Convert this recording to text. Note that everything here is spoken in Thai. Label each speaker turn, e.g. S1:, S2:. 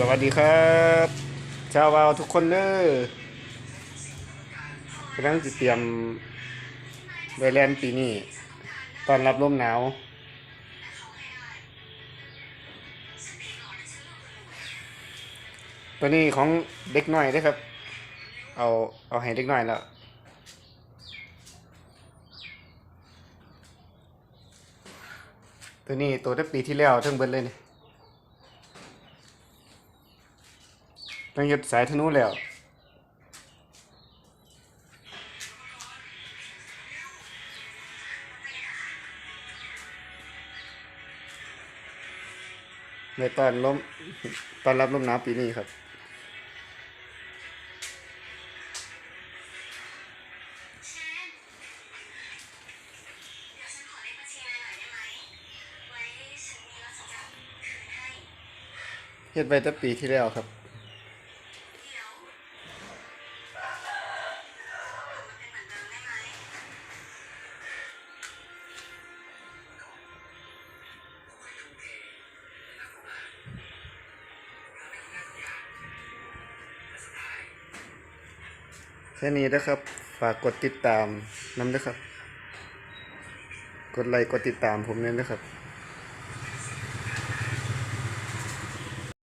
S1: สวัสดีครับ ชาววาวทุกคนเด้อกำลังจะเตรียมไวแลนด์ปีนี้ตอนรับลมหนาว ตัวนี้ของเด็กน้อยเด้อครับ เอาเอาให้เด็กน้อยแล้วตัวนี้ตัวตั้ปีที่แล้วทั้งเบิดเลยเนี่ย ต้องยึดสายธนูแล้วในตอนลมตอนรับลมหนาวปีนี้ครับเฮ็ดไปตั้งปีที่แล้วครับ แค่นี้นะครับ ฝากกดติดตามน้ำด้ครับ กดไลค์กดติดตามผมเนี่ยนะครับ